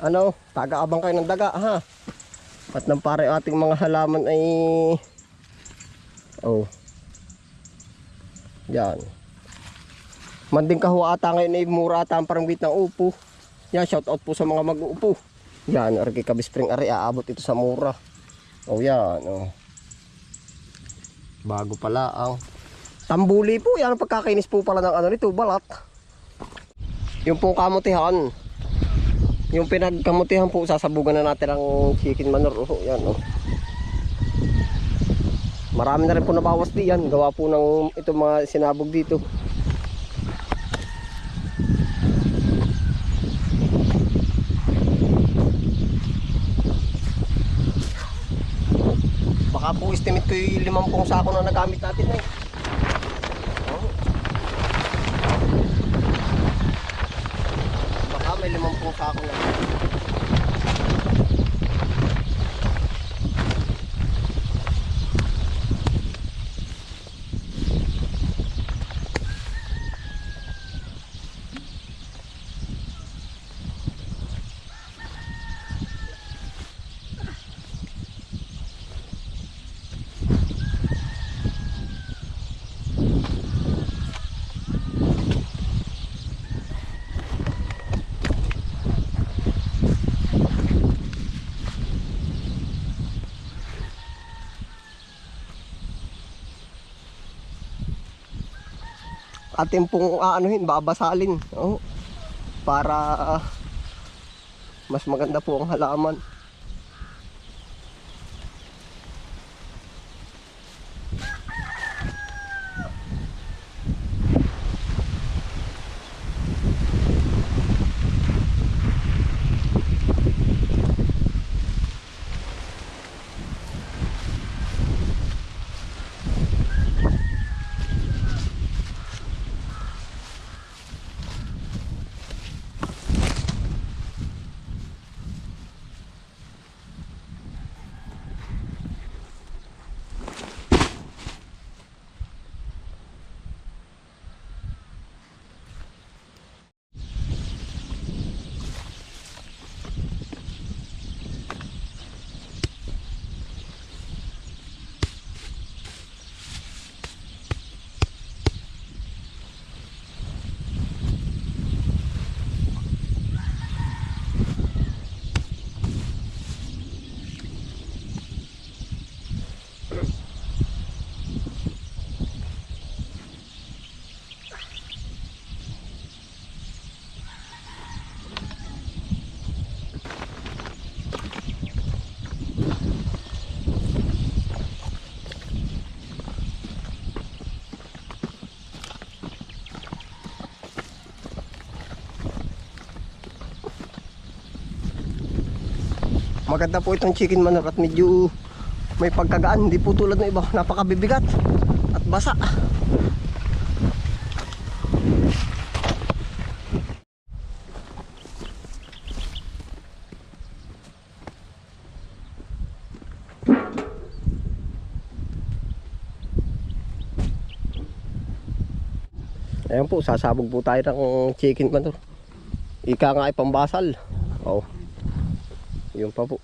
ano, taga-abang kayo ng daga ha. At nang pare ating mga halaman ay Oh. Yan. Manding kahuwa ata ngayon ay mura ata ang parangbit ng upo. Yan, shout out po sa mga mag-uupo. Yan, arki kabispring ari aabot ito sa mura. Oh, yan, oh. Bago pala ang tambuli po, yan ang pagkakainis po pala ng ano nito, balat. Yung pong kamutihan. Yung pinagkamutihan po, sasabugan na natin ang chicken manure. Oh, yan, oh. Marami na rin po nabawas diyan. Gawa po ng itong mga sinabog dito. Baka po estimate ko yung limampung sako na nagamit natin na eh. Oh. Baka may limampung sako atin pong aanuhin, babasalin. Oh, para ah, mas maganda po ang halaman. Maganda po itong chicken manok at medyo may pagkagaan. Hindi po tulad ng iba. Napakabibigat at basa. Ayan po, sasabog po tayo ng chicken manok. Ika nga ay pambasal. Oh. 用包布。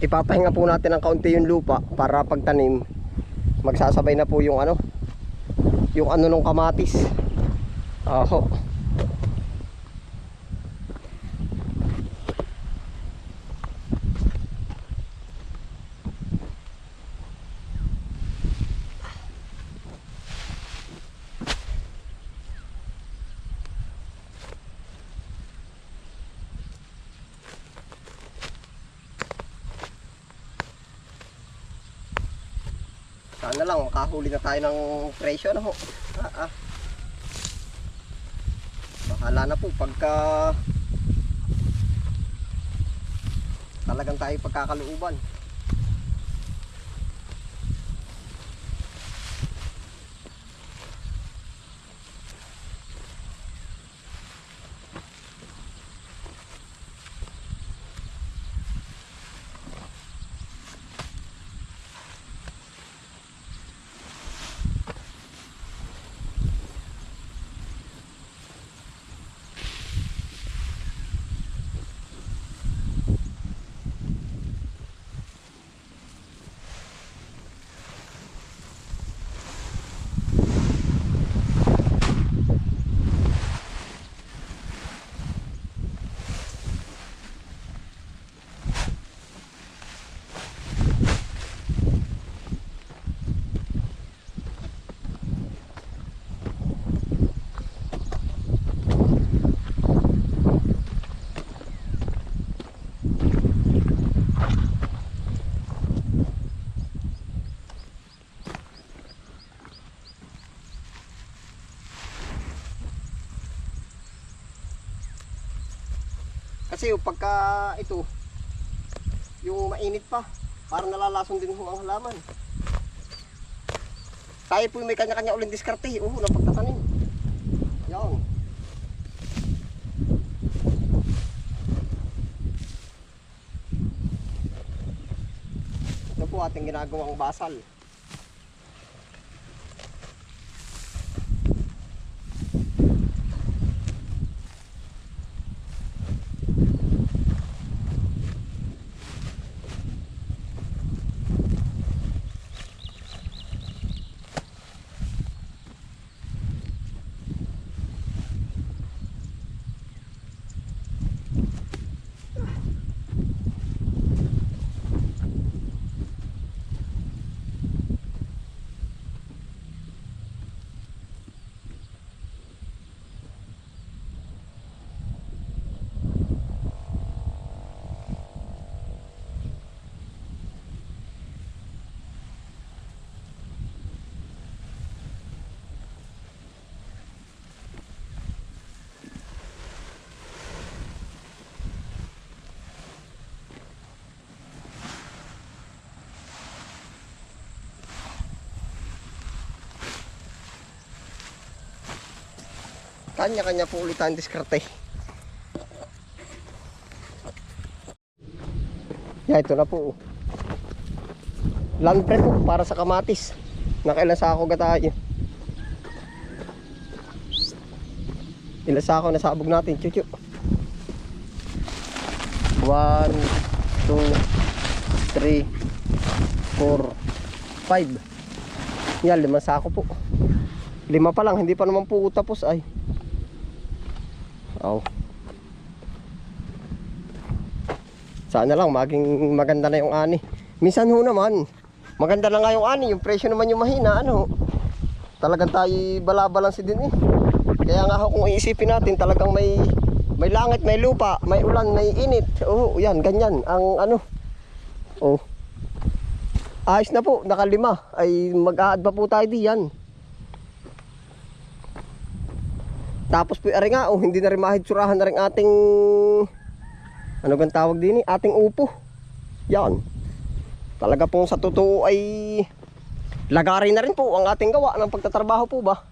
Ipapahinga po natin ng kaunti yung lupa para pagtanim magsasabay na po yung ano yung ano nung kamatis. Aho Sana lang makahuli na tayo ng presyo na ho. Ah, ah. Bahala na po pagka talagang tayo pagkakalooban. Kasi yung pagka ito, yung mainit pa, parang nalalason din ho ang halaman. Tayo po may kanya-kanya uling diskarte, oo, ng pagtatanim. Yan. Ito po ating ginagawang basal. Kanya-kanya po ulit ang diskarte. Ya, ito na po. Land pre po para sa kamatis. Nakailan sa ako gatayo. Ilan sa ako nasabog natin, chuchu. 1, 2, 3, 4, 5. Yan, limang sako po. Lima pa lang, hindi pa naman po tapos ay. Oh. Sana lang maging maganda na yung ani. Minsan ho naman, maganda na nga yung ani, yung presyo naman yung mahina, ano. Talagang tayo balabalansi din eh. Kaya nga ho, kung iisipin natin, talagang may may langit, may lupa, may ulan, may init. Oo, yan, ganyan ang ano. Oh. Ayos na po, nakalima. Ay mag-aad pa po tayo diyan. Tapos po ari nga, oh, hindi na rin mahitsurahan na rin ating ano bang tawag din eh, ating upo. Yan. Talaga pong sa totoo ay lagari na rin po ang ating gawa ng pagtatrabaho po ba.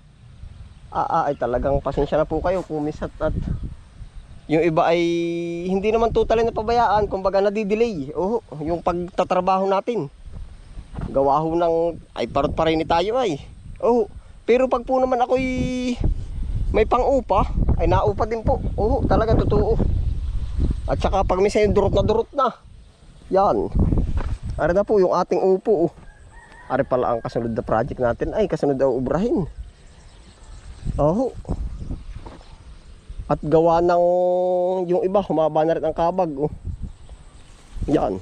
Ah, ah, ay talagang pasensya na po kayo kumisat at yung iba ay hindi naman totally na pabayaan, kumbaga nadidelay. Oh, yung pagtatrabaho natin. Gawa ho ng ay parot pa rin tayo ay. Oh, pero pag po naman ako'y may pang-upa, ay naupa din po. Oo, talaga totoo. At saka pag minsan yung durot na durot na. Yan. Ari na po yung ating upo. Oh. Ari pala ang kasunod na project natin. Ay, kasunod na ubrahin. Oh. At gawa ng yung iba, humaba na rin ang kabag. Oh. Yan.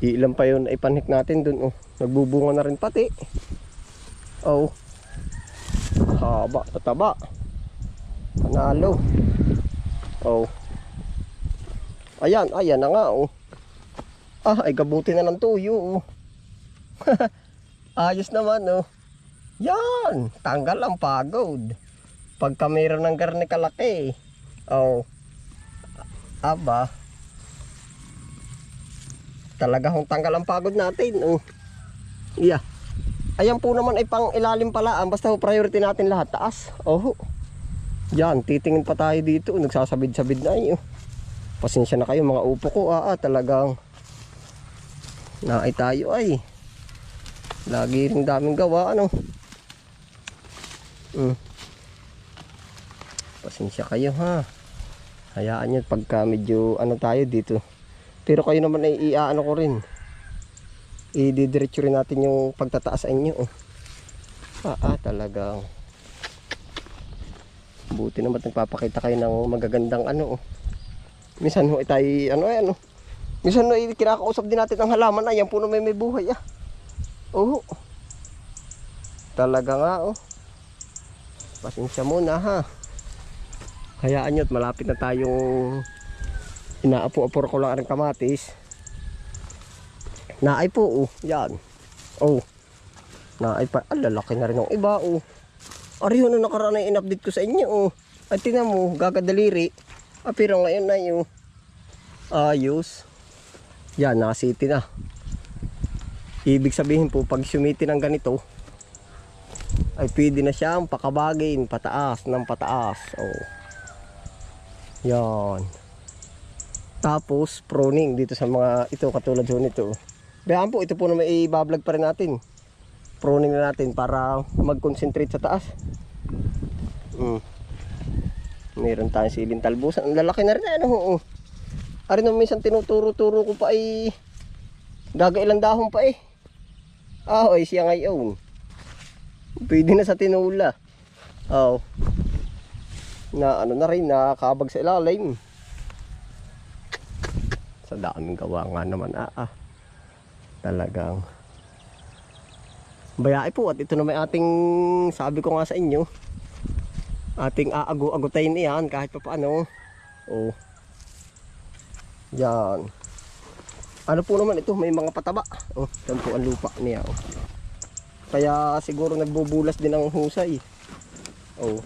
Iilan pa yun ay natin dun. Oh. Nagbubunga na rin pati. Oh. Haba, tataba. Panalo. Oh. Ayan, ayan na nga oh. Ah, ay gabuti na ng tuyo oh. Ayos naman oh. Yan, tanggal ang pagod. Pagka mayroon ng garne kalaki. Oh. Aba. Talaga hong tanggal ang pagod natin. Oh. Yeah. Ayan po naman ay pang ilalim pala. Ang basta ho, priority natin lahat. Taas. Oh. Yan, titingin pa tayo dito. Nagsasabid-sabid na oh. Pasensya na kayo mga upo ko. Ah, ah, talagang naay tayo ay. Lagi rin daming gawa. Ano? Mm. Pasensya kayo ha. Hayaan nyo pagka medyo ano tayo dito. Pero kayo naman ay iaano ko rin. Ididiretso rin natin yung pagtataas sa. Oh. Ah, ah, talagang. Buti naman nagpapakita kayo ng magagandang ano. Oh. Minsan ho tayo ano ay ano. Minsan ho eh, kinakausap din natin ang halaman. Ayan po na may may buhay ah. Oo. Talaga nga oh. Pasensya muna ha. Hayaan nyo at malapit na tayong inaapo-apor ko lang ang kamatis. Naay po oh. Yan. Oh. Naay pa. Ang lalaki na rin ng iba oh. Ariho na nakaraan na in-update ko sa inyo oh. At tingnan mo, gagadaliri. Ah, pero ngayon na yung ayos. Yan, nakasiti na. Ibig sabihin po, pag sumiti ng ganito, ay pwede na siyang pakabagin, pataas ng pataas. Oh. Yan. Tapos, pruning dito sa mga, ito katulad ho nito. Bayaan po, ito po na may i-vlog pa rin natin. Pruning na natin para mag-concentrate sa taas. Mm. Meron tayong siling talbusan. Ang lalaki na rin ano. Oh. Ari naman minsan tinuturo-turo ko pa ay gagailang dahon pa eh. Ah, ay siya ngayon. Pwede na sa tinula. Oh. Na ano na rin, nakakabag sa ilalim. Sa daming gawa nga naman ah, ah. Talagang bayai po at ito na may ating sabi ko nga sa inyo ating aago-agutayin iyan kahit pa paano oh. Yan. Ano po naman ito? May mga pataba. Oh yan po ang lupa niya. Oh. kaya siguro nagbubulas din ang husay. Oh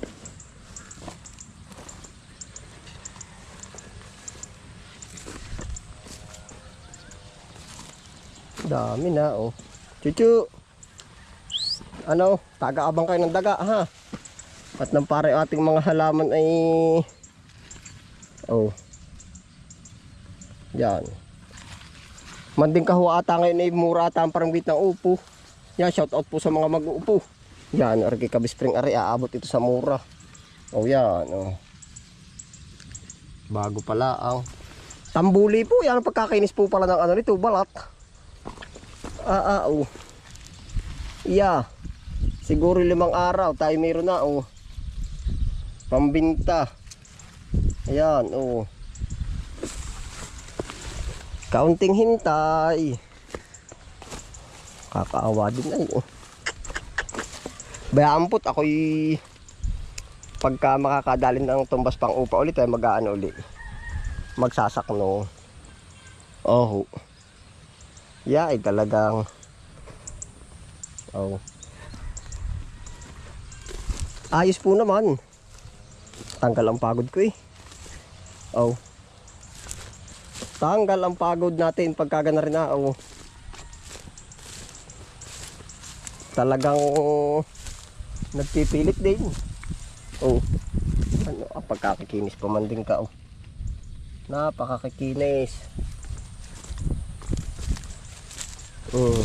dami na oh. Chuchu. Ano taga-abang kayo ng daga ha? At nang pare ating mga halaman ay oh. Yan. Manding kahuwa ata ngayon ay mura ata ang parang bit ng upo. Yan shout out po sa mga mag-uupo. Yan arki kabispring ari aabot ito sa mura. Oh yan oh. Bago pala ang tambuli po yan ang pagkakainis po pala ng ano nito balat ah ah oh. Yeah. Siguro limang araw tayo mayroon na oh. Pambinta. Ayan oh. Kaunting hintay. Kakaawa din ay oh. Bayaan po't ako'y pagka makakadalin ng tumbas pang upa ulit ay mag-aano ulit. Magsasakno. Oh yeah ay talagang oh. Ayos po naman. Tanggal ang pagod ko eh. Oh. Tanggal ang pagod natin pagkaga na rin na oh. Talagang nagpipilit din. Oh. Ano ah, pagkakikinis pa man din ka oh. Napakakikinis oh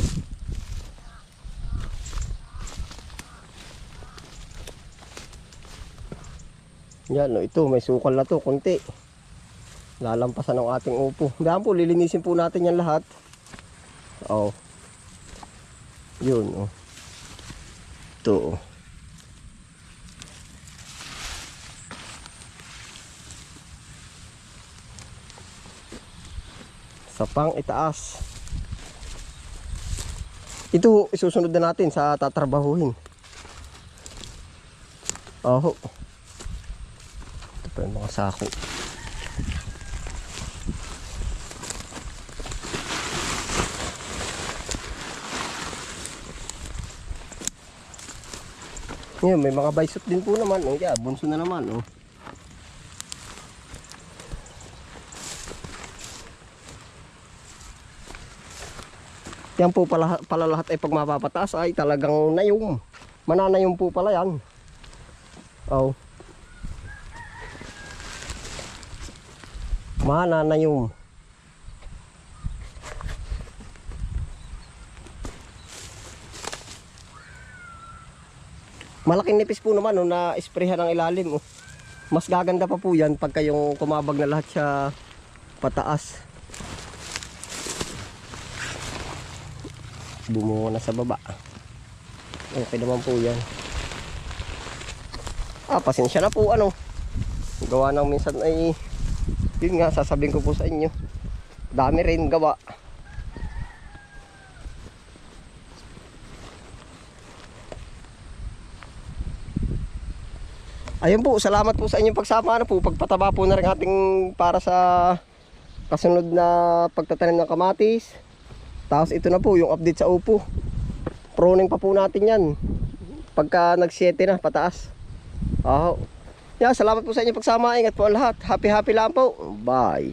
Yan, no, ito may sukal na to, konti. Lalampasan ng ating upo. Dahil po, lilinisin po natin yan lahat. Oh. Yun, oh. Ito, oh. Sa pang itaas. Ito, isusunod na natin sa tatrabahuhin. Oho. Ito pa yung mga sako. Ngayon, may mga baysot din po naman. Oh, bunso na naman. Oh. Yan po pala, pala lahat ay pag mapapataas ay talagang nayong. Mananayong po pala yan. Oh. Mananayong. Malaking nipis po naman no, na isprehan ng ilalim. Oh. Mas gaganda pa po yan pagka yung kumabag na lahat siya pataas. Bumungo na sa baba. Okay naman po yan. Ah, pasensya na po ano. Gawa ng minsan ay yun nga sasabihin ko po sa inyo. Dami rin gawa. Ayun po, salamat po sa inyong pagsama na po. Pagpataba po na rin ating para sa kasunod na pagtatanim ng kamatis. Tapos ito na po yung update sa upo. Pruning pa po natin yan. Pagka nag-7 na pataas. Oh. Yeah, salamat po sa inyong pagsama. Ingat po lahat. Happy happy lang po. Bye.